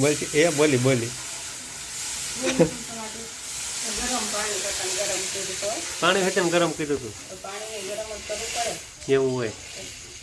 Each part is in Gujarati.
બોલતી એ બોલી બોલી. પાણી કરતા ગરમ કીધું તો પાણી હટેમ ગરમ કીધું તું? પાણી ગરમ જ કરવું પડે એવું હોય.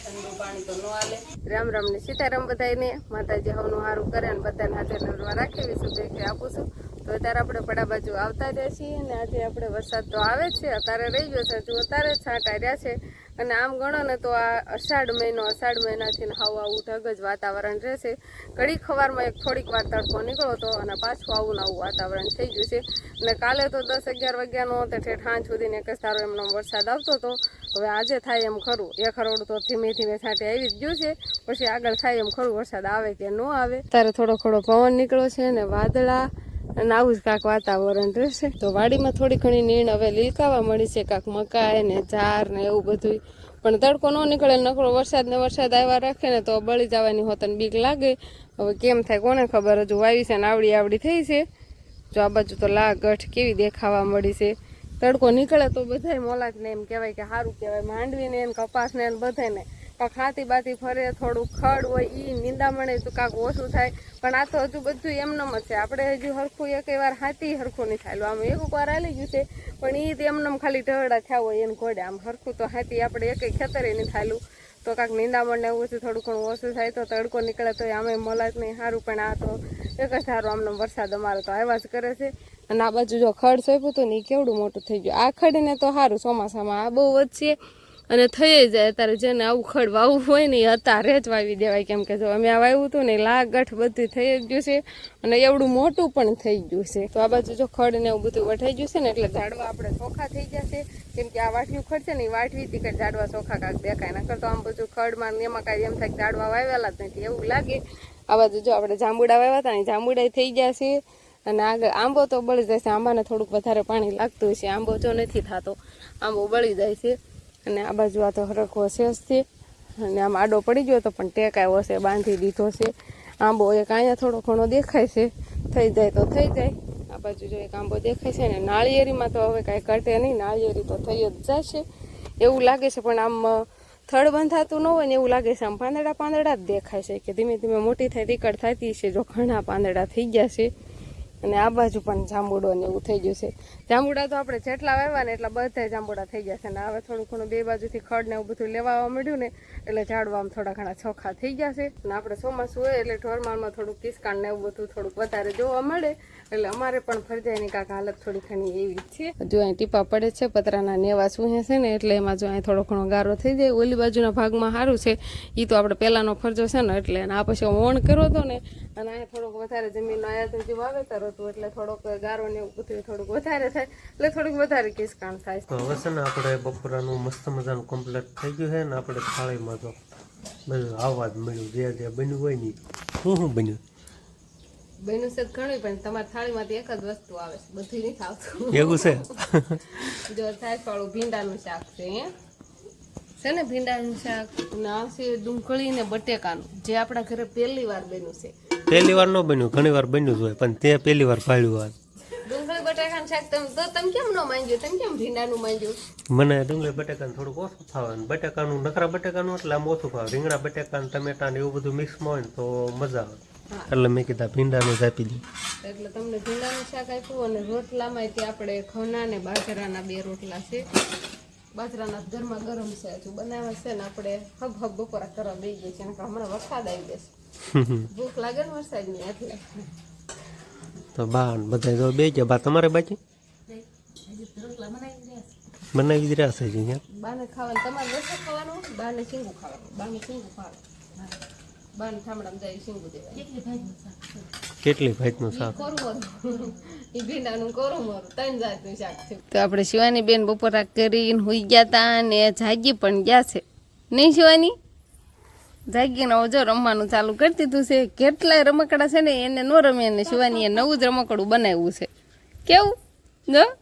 ઠંડુ પાણી તો ન હાલે રામ રામ ને સીતારામ બધાને માતાજી હવનું સારું કરે અને બધાને હાથે નરવા રાખી. વિશે શુભેચ્છા આપું છું. તો અત્યારે આપણે પડા બાજુ આવતા રહ્યા છીએ અને આજે આપણે વરસાદ તો આવે છે, અત્યારે રહી ગયો છે, હજુ અત્યારે છાંટા રહ્યા છે. અને આમ ગણો ને તો આ અષાઢ મહિનો, અષાઢ મહિનાથી હાવ આવું ઢગ જ વાતાવરણ રહેશે. ઘડી ખવારમાં એક થોડીક વાર તડકો નીકળો તો અને પાછું આવું આવું વાતાવરણ થઈ ગયું છે. અને કાલે તો દસ અગિયાર વાગ્યાનો તે ઠેઠ સાંજ સુધીને એક સારો એમનો વરસાદ આવતો હતો. હવે આજે થાય એમ ખરું. એક હરોડ તો ધીમે ધીમે છાંટે આવી જ ગયું છે. પછી આગળ થાય એમ ખરું વરસાદ આવે કે ન આવે. ત્યારે થોડો થોડો પવન નીકળ્યો છે અને વાદળા અને આવું જ કાંક વાતાવરણ રહેશે. તો વાડીમાં થોડી ઘણી નીણ હવે લીલકાવા મળી છે, કાંક મકાઈ ને ઝાર ને એવું બધું પણ તડકો ન નીકળે નકરો વરસાદ ને વરસાદ આવ્યા રાખે ને તો બળી જવાની હોતને બીક લાગે. હવે કેમ થાય કોને ખબર? હજુ વાવી છે ને આવડી આવડી થઈ છે. જો આ બાજુ તો લાગઠ કેવી દેખાવા મળી છે. તડકો નીકળે તો બધાય મોલાક ને એમ કહેવાય કે સારું કહેવાય. માંડવીને એમ એને એમ ને બધાને કાંક હાથી બાથી ફરે, થોડું ખડ હોય એ નિંદામણે તો કાંક ઓછું થાય. પણ આ તો હજુ બધું એમનેમ જ છે. આપણે હજુ હરખું એક વાર હાથી હરખું નહીં થાયેલું આમ એક વાર હાલી ગયું છે, પણ એ તો એમનેમ ખાલી ઢવડા થયા હોય એને ઘોડે. આમ હરખું તો હાથી આપણે એક ખેતરે નહીં થાયલું. તો કાંક નિંદામણ ને એવું છે, થોડું ઘણું ઓછું થાય તો તડકો નીકળે તો આમે મલાક નહીં સારું. પણ આ તો એક જ સારું આમનો વરસાદ અમારો તો આવ્યા જ કરે છે. અને આ બાજુ જો ખડ સોંપ્યું હતું ને એ કેવડું મોટું થઈ ગયું. આ ખડીને તો સારું ચોમાસામાં આ બહુ વધશે. અને થઈ જાય. અત્યારે જેને આવું ખડ વાવવું હોય ને એ અત્યારે જ વાવી દેવાય. કેમ કે જો અમે આ વાવ્યું હતું ને લાગઠ ગઠ બધું થઈ જ ગયું છે અને એવડું મોટું પણ થઈ ગયું છે. તો આ બાજુ જો ખડ ને એવું બધું વઠાઈ ગયું છે ને, એટલે ઝાડવા આપણે ચોખ્ખા થઈ જશે કેમ કે આ વાટવ્યું ખડ છે ને, એ વાટવી હતી કે ઝાડવા ચોખ્ખા કાંક દેખાય. નકર તો આમ બધું ખડમાં એમાં કાંઈ એમ થાય ઝાડવા વાવેલા જ નથી. એવું લાગે. આ બાજુ જો આપણે જાંબુડા વાવ્યા હતા ને જાંબુડા થઈ ગયા છે. અને આગળ આંબો તો બળી જાય છે. આંબાને થોડુંક વધારે પાણી લાગતું છે. આંબો જો નથી થતો, આંબો બળી જાય છે. અને આ બાજુ આ તો હરખો છે અને આમ આડો પડી ગયો તો પણ ટેકાયો હશે, બાંધી દીધો છે આંબો એક અહીંયા થોડો ઘણો દેખાય છે. થઈ જાય તો થઈ જાય. આ બાજુ જો એક આંબો દેખાય છે ને નાળિયેરીમાં તો હવે કાંઈ ઘટે નહીં. નાળિયેરી તો થઈ જ જશે. એવું લાગે છે પણ આમ થડ બંધાતું ન હોય ને એવું લાગે છે. આમ પાંદડા પાંદડા જ દેખાય છે કે ધીમે ધીમે મોટી થાય તીકડ થતી છે જો ઘણા પાંદડા થઈ ગયા છે. અને આ બાજુ પણ જાંબુડો ને એવું થઈ ગયું છે. જાંબુડા તો આપણે જેટલા વાવ્યા ને એટલા બધા જાંબુડા થઈ ગયા છે. અને હવે થોડું ઘણું બે બાજુથી ખડ ને એવું બધું લેવા મળ્યું ને એટલે ઝાડવા આમ થોડા ઘણા ચોખ્ખા થઈ ગયા છે. અને આપણે ચોમાસું હોય એટલે ઢોરમાળમાં થોડુંક કિસકાણ ને એવું બધું થોડુંક વધારે જોવા મળે. એટલે અમારે પણ ફરજાઈની કાંક હાલત થોડી ઘણી એવી જ છે. જો અહીં ટીપા પડે છે, પતરાના નેવા સૂહે છે ને એટલે એમાં જો અહીં થોડો ઘણો ગારો થઈ જાય, ઓલી બાજુના ભાગમાં સારું છે. એ તો આપણે પહેલાંનો ફરજો છે ને એટલે આ પછી ઓણ કર્યો હતો ને અને અહીંયા થોડુંક વધારે જમીન આયાત જે વાવેતર હતું એટલે થોડોક ગારો ને એવું બધું થોડુંક વધારે થાય એટલે થોડુંક વધારે કિસકાણ થાય. તો હવે છે ને આપણે બપોરાનું મસ્ત મજાનું કમ્પ્લીટ થઈ ગયું છે ને આપણે થાળીમાં તો બધું આવવા જ મળ્યું જે જે બન્યું હોય ને શું શું બન્યું? બન્યું છે ઘણું પણ તમારી થાળીમાંથી એક જ વસ્તુ આવે છે બધું નહીં ખાવતું એવું છે? જો સાસવાળું ભીંડાનું શાક છે હે? છે ને ભીંડાનું શાક ને આવશે ડુંગળી ને બટેકાનું જે આપણા ઘરે પહેલી વાર બન્યું છે. પહેલી વાર ન બન્યું ઘણી વાર બન્યું જ હોય પણ તે પહેલી વાર ફાળ્યું વાત ડુંગળી બટાકાનું શાક તમે તો તમે કેમ ન માંગ્યું? તમે કેમ ભીંડાનું માંગ્યું? મને ડુંગળી બટાકાનું થોડુંક ઓછું ફાવે બટાકાનું નકરા બટાકાનું એટલે આમ ઓછું ફાવે. રીંગણા બટાકા ટમેટાને એવું બધું મિક્સમાં હોય ને તો મજા આવે. એટલે મેં કીધા ભીંડાનું જ આપી દઉં. એટલે તમને ભીંડાનું શાક આપ્યું અને રોટલામાં આપણે ખના ને બાજરાના બે રોટલા છે. બાજરાના ઘરમાં ગરમ છે હજુ બનાવે છે ને આપણે હબ હબ બપોરા કરવા બેસી ગઈ છે હમણાં વરસાદ આવી જશે ભૂખ લાગે ને વરસાદની એટલે તો બા બધા જો બે ગયા બા તમારે બાકી? બનાવી જ રહ્યા છે. અહીંયા? બાને ખાવાનું તમારે રસો ખાવાનું? બાને શીંગું ખાવાનું. બાને શીંગું ખાવાનું. બાને ઠામડામાં જાય શીંગું દેવાય કેટલી ભાઈનું શાક કોરું એ ભીંડાનું કોરું મોરું. ત્રણ જાતનું શાક છે. તો આપણે શિવાની બેન બપોરા કરીને હોઈ ગયા હતા ને જાગી પણ ગયા છે. નહીં શિવાની? જાગીને હવે જો રમવાનું ચાલુ કરી દીધું છે. કેટલાય રમકડા છે ને એને ન રમે ને એ નવું જ રમકડું બનાવ્યું છે. કેવું? જો.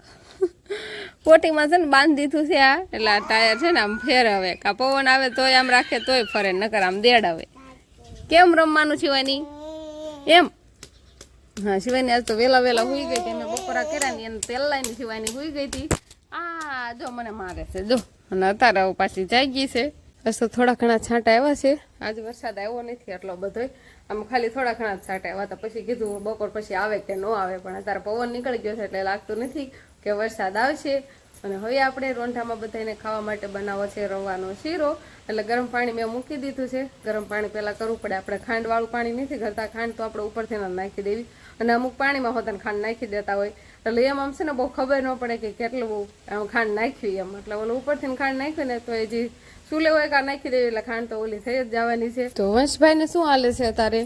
પોટીમાં છે ને બાંધી દીધું છે આ. એટલે આ ટાયર છે ને આમ ફેરવે. કા પવન આવે તોય આમ રાખે, તોય ફરે, નકર આમ દેડાવે. કેમ રમવાનું શિવાની? એમ? હા, શિવાની આજ તો વેલા વેલા હુઈ ગઈ હતી. મેં બપોરા કર્યા ને એને લાઈને શિવાની હુઈ ગઈ હતી. આ જો મને મારે છે. જો. અને અત્યારે પાછી જાગી છે. બસ તો થોડા ઘણા છાંટા આવ્યા છે. આજ વરસાદ આવ્યો નથી એટલો બધો આમ ખાલી થોડા ઘણા જ છાંટા આવ્યા હતા. પછી કીધું બપોર પછી આવે કે ન આવે, પણ અત્યારે પવન નીકળી ગયો છે એટલે લાગતું નથી કે વરસાદ આવશે. અને હવે આપણે રોંઢામાં બધાને ખાવા માટે બનાવો છે રવાનો શીરો. એટલે ગરમ પાણી મેં મૂકી દીધું છે. ગરમ પાણી પહેલાં કરવું પડે. આપણે ખાંડવાળું પાણી નથી કરતા ખાંડ તો આપણે ઉપરથી નાખી દેવી. અને અમુક પાણીમાં હોતા ખાંડ નાખી દેતા હોય. એટલે એમ આમ છે ને બહુ ખબર ન પડે કે કેટલું ખાંડ નાખ્યું એમ. એટલે ઓલું ઉપરથી ખાંડ નાખ્યું ને તો એ જે શું હોય કાં નાખી દેવી એટલે ખાંડ તો ઓલી થઈ જ જવાની છે. તો વંશભાઈને શું હાલે છે તારે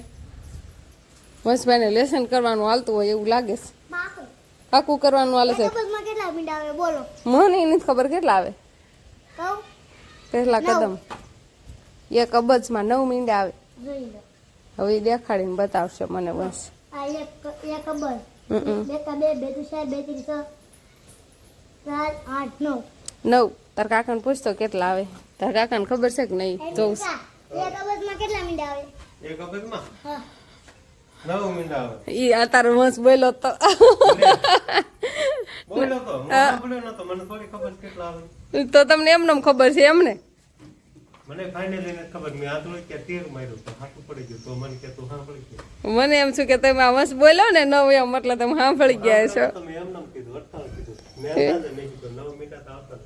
વંશભાઈને લેસન કરવાનું હાલતું હોય એવું લાગે છે? પાકું કરવાનું હાલે છે? કબજમાં કેટલા મીંડા આવે? બોલો. મને એની ખબર કેટલા આવે. કહું પહેલા કદમ. એક અબજમાં નવ મીંડા આવે. હવે દેખાડીને બતાવશે મને બસ નવ. નવ. તાર કાકાને પૂછતો કેટલા આવે? તાર કાકાને ખબર છે કે નહીં? જોઉં છું. એક અબજમાં કેટલા મીંડા આવે? એક અબજમાં હા. નવ મિનિટ આવે. ઈ આ તારો વંશ બોલ્યો તો. તો? તમને એમને ખબર છે એમને? મને ફાઇનલી ખબર મેં આદળો કે તેર માર્યું તો હાથું પડી ગયું તો મને કે તું સાંભળી ગયો. મને એમ છું કે તમે આ બોલ્યો ને નવ એમ એટલે તમે સાંભળી ગયા છો. તો એમ નામ કીધું અડતાલ કીધું. મેં નહીં કીધું નવ મિનિટ આવતા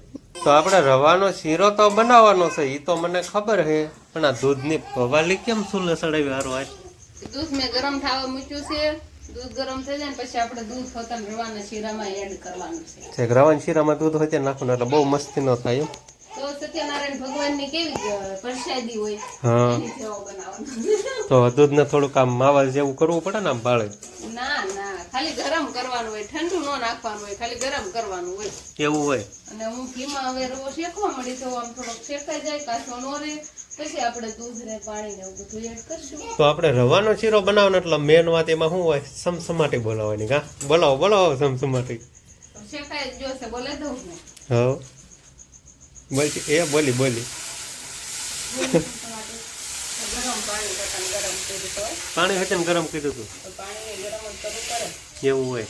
તો આપણે રવાનો શીરો તો બનાવવાનો છે એ તો મને ખબર છે પણ આ દૂધની પવાલી કેમ સુલે સડાવી હારું આજ? દૂધ મેં ગરમ થવા મૂક્યું છે. દૂધ ગરમ થઈ જાય ને પછી આપણે દૂધ હોતા રવાના શીરામાં એડ કરવાનું છે. રવાના શીરામાં દૂધ હોય તે નાખવાનું એટલે બહુ મસ્તી ન થાય એમ. તો સત્યનારાયણ ભગવાનની કેવી અ, પ્રસાદી હોય હા. તો દૂધને થોડુંક આમ માવા જેવું કરવું પડે ને આમ બાળે. ના ના ખાલી ગરમ કરવાનું હોય ઠંડુ ન નાખવાનું હોય ખાલી ગરમ કરવાનું હોય. એવું હોય. અને હું ઘીમાં હવે રવો શેકવા મળી તો આમ થોડોક શેકાઈ જાય કાચો નો રહે. પછી આપણે દૂધ ને પાણી ને બધું એડ કરશું. તો આપણે રવાનો શીરો બનાવવાનો એટલે મેન વાત એમાં શું હોય? સમસમાટી બોલાવવાની કા? બોલાવો બોલાવો સમસમાટી. શેકાઈ જોશે બોલે દઉં ને. હા બોલતી એ બોલી બોલી. પાણી બટન ગરમ કર્યું તો પાણી હટન ગરમ કીધું તું તો પાણી ગરમ જ કરવું પડે એવું હોય.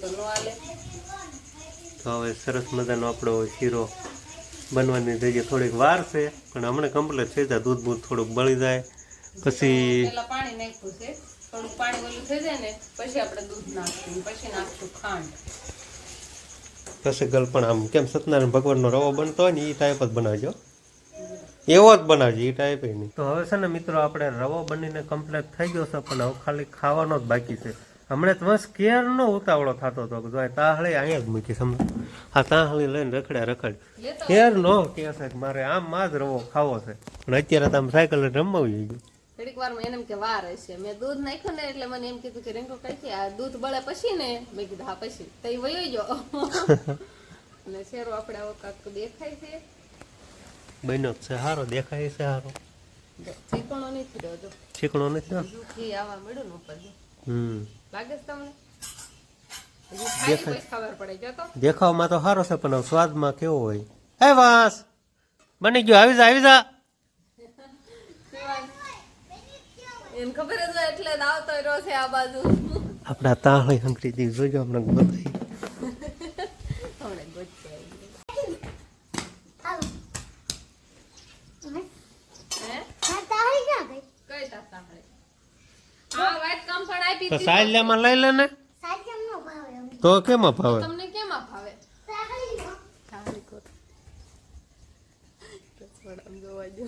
તો ન હાલે તો હવે સરસ મજાનો આપણો શીરો બનવાની જઈએ થોડીક વાર છે પણ હમણાં કમ્પ્લીટ થઈ જાય. દૂધ બૂધ થોડુંક બળી જાય. પછી પાણી નાખ્યું છે. થોડું પાણી ઓલું થઈ જાય ને પછી આપણે દૂધ નાખશું. પછી નાખશું ખાંડ. પછી ગલ પણ આમ કેમ સત્યનારાયણ ભગવાનનો રવો બનતો હોય ને એ ટાઈપ જ બનાવજો. એવો જ બનાવજો એ ટાઈપ નહીં. તો હવે છે ને મિત્રો આપણે રવો બનીને કમ્પ્લીટ થઈ ગયો છે પણ હવે ખાલી ખાવાનો જ બાકી છે. હમણાં તો બસ કેર નો ઉતાવળો થતો હતો કે જો તાહળી અહીંયા જ મૂકી સમજો. આ તાહળી લઈને રખડ્યા રખડ કેરનો કેર નો કે છે કે મારે આમ માં જ રવો ખાવો છે. પણ અત્યારે તો આમ સાયકલ રમવાવી ગયું. થોડીક વાર એને એમ કે વાર હશે. મેં દૂધ નાખ્યું ને એટલે મને એમ કીધું કે રીંગો કઈ આ દૂધ બળે પછી ને? મેં કીધું હા પછી. તો એ વયો જો અને શેરો આપણે આવો કાક દેખાય છે? બન્યો છે. સારો દેખાય છે સારો ચીકણો નથી રહ્યો તો ચીકણો નથી રહ્યો? ઘી આવવા મળ્યું ને ઉપર હમ. લાગે છે તમને? દેખાવમાં તો સારો છે પણ સ્વાદમાં કેવો હોય? હે વાસ! બની ગયો. આવી જા આવી જા. એને ખબર જ હોય એટલે આવતો રહ્યો છે આ બાજુ. આપણા તાહળી હંકરી દી જોજો હમણાં તાળી સાયલામાં લઈ લે ને. સાહેબ કેમ નો ભાવે એમ. તો કેમાં ભાવે? તમને કેમ ભાવે? તાળી જોવા જો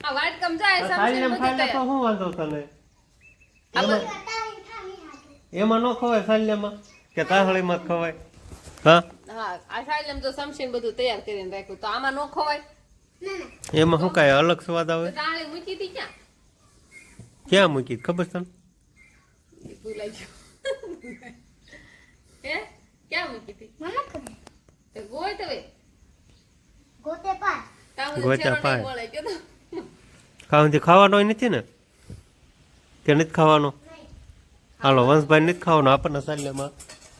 આ વાઈટ કમ જાય સાયલામ ખાઈ લે તો શું વાંધો તને? આ બધ- તાળી ખામી હાથે. એમાં ન ખવાય સાયલામાં કે તાહળીમાં ખવાય? હા? હા આ સાઈલમ તો સમસીન બધું તૈયાર કરીને રાખ્યું. તો આમાં નો ખવાય? ના ના. એમાં શું કાંઈ અલગ સ્વાદ આવે? તાળી મૂકી હતી ક્યાં? ક્યાં મૂકી ખબર છે તને? ભૂલાઈ ગયું. હે? ક્યાં મૂકી હતી મને ખબર. તે ગોય તો ગોતે પાસ તાવ બધું ગોચા છેરો નહીં પાય. મળે કે ખાવાથી ખાવાનો નથી ને? કે નથી ખાવાનો? હાલો વંશભાઈ નથી ખાવાનો. આપણને સાલ્યામાં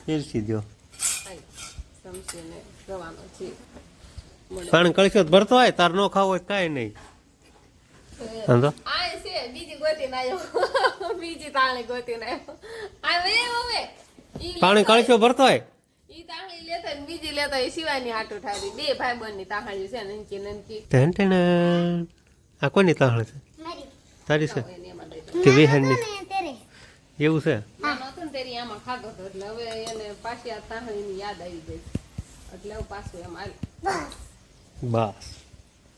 પીરસી દો પાણી કળશો ભરતો હોય તાર ન ખાવો હોય કાંઈ નહીં. સમજો પાણી કળશો ભરતો હોય બીજી લેતા શિવાની હાટુ ઠારી. બે ભાઈ બંધની તાહાળી છે નનકી નનકી આ કોની તાહણ છે? મારી. તારી છે? કે વિહાનની એવું છે? નાનો હતો ને તેરી આમાં ખાધો એટલે હવે એને પાછી આ તાહળીની યાદ આવી ગઈ. એટલે હવે પાછું એમ હાલ. બસ. બસ.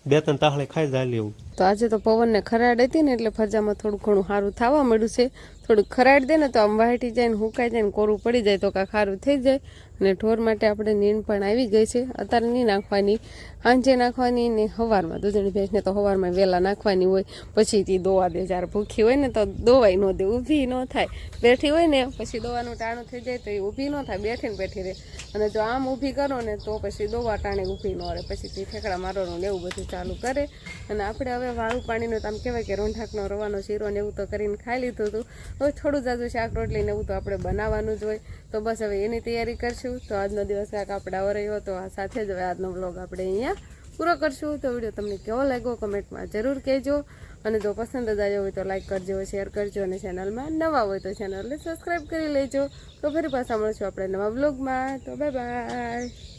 બે ત્રણ તાહળે ખાઈ જાય એવું તો આજે તો પવનને ખરાડ હતી ને એટલે ફરજામાં થોડું ઘણું સારું થવા મળ્યું છે. થોડુંક ખરાડ દે ને તો આમ વાટી જાય ને હુકાઈ જાય ને કોરું પડી જાય તો કાં ખારું થઈ જાય. અને ઢોર માટે આપણે નીણ પણ આવી ગઈ છે. અત્યારે નહીં નાખવાની સાંજે નાખવાની ને સવારમાં દૂધણી ભેંસને તો સવારમાં વહેલા નાખવાની હોય. પછી તે દોવા દે. જ્યારે ભૂખી હોય ને તો દોવાય ન દે. ઊભી ન થાય. બેઠી હોય ને પછી દોવાનું ટાણું થઈ જાય તો એ ઊભી ન થાય. બેઠીને બેઠી રહે. અને જો આમ ઊભી કરો ને તો પછી દોવા ટાણે ઊભી ન રહે. પછી તે ઠેકડા મારવાનું ને એવું બધું ચાલુ કરે. અને આપણે હવે વાળું પાણીનું તો આમ કહેવાય કે રોંઢાકનો રવાનો શીરો ને એવું તો કરીને ખાઈ લીધું હતું. હવે થોડું જાજુ શાક રોટલી ને એવું તો આપણે બનાવવાનું જ હોય. તો બસ હવે એની તૈયારી કરશું. તો આજનો દિવસ કાંક આપણે આવો રહ્યો. તો આ સાથે જ હવે આજનો બ્લોગ આપણે અહીંયા પૂરો કરશું. તો વીડિયો તમને કેવો લાગ્યો કમેન્ટમાં જરૂર કહેજો. અને જો પસંદ જ આવ્યો હોય તો લાઈક કરજો શેર કરજો અને ચેનલમાં નવા હોય તો ચેનલને સબસ્ક્રાઈબ કરી લેજો. તો ફરી પાછા મળશું આપણે નવા બ્લોગમાં તો બાય બાય